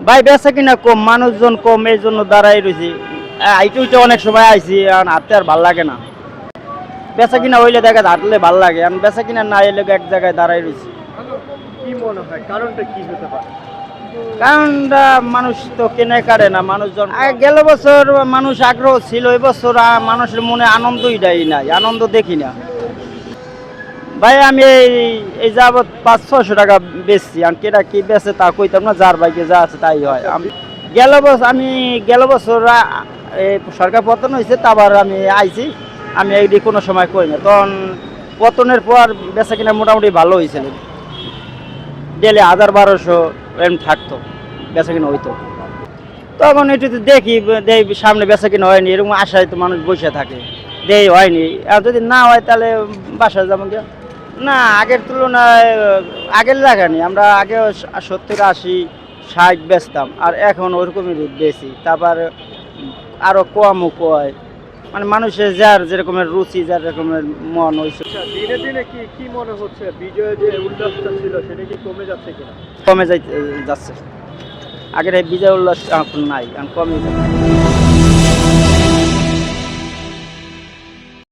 ভাই বেচা কিনা কম মানুষজন কম এই জন্য দাঁড়াই রয়েছি আইটু অনেক সময় আইছি আর হাঁটতে আর ভালো লাগে না। বেচা কিনা হইলে দেখা হাঁটলে ভালো লাগে আর বেচা কিনা না এলে এক জায়গায় দাঁড়াই রয়েছি কি মনে হয়? কারণটা কি হতে পারে? কারণ মানুষ তো কেনে কারে না মানুষজন গেল বছর মানুষ আগ্রহ ছিল এই বছর আহ, মানুষের মনে আনন্দই দেয় নাই আনন্দ দেখি না। ভাই, আমি এই যাবৎ পাঁচ ছশো টাকা বেচছি। আর কেটা কি বেচে তা কইতাম না, যার বাইকে যা আছে তাই হয়। আমি গেল বছর আমি গেল বছর সরকার পতন হয়েছে তারপর আমি আইছি। আমি এই কোনো সময় করি না। তখন পতনের পর বেচা কিনা মোটামুটি ভালো হয়েছিল ডেলি হাজার বারোশো এরম থাকতো, বেচা কিনা হইতো। তখন একটু তো দেখি সামনে বেচা কিনা হয়নি, এরকম আশায় তো মানুষ বসে থাকে। দেই, হয়নি। আর যদি না হয় তাহলে বাসায় যাব গিয়া। না আগের তুলনায় আগের লাগানি। আমরা আগে সত্তর আশি ষাট বেচতাম আর এখন ওরকমই বেশি। তারপর আরও কমও কয়। মানে মানুষের যার যেরকমের রুচি যার রকমের মন হয়েছে আচ্ছা দিনে দিনে কি কি মনে হচ্ছে? বিজয়ের যে উল্লাসটা ছিল সেটা কি কমে যাচ্ছে কিনা? কমে যাই যাচ্ছে। আগের এই বিজয় উল্লাস এখন নাই এখন কমে যাচ্ছে।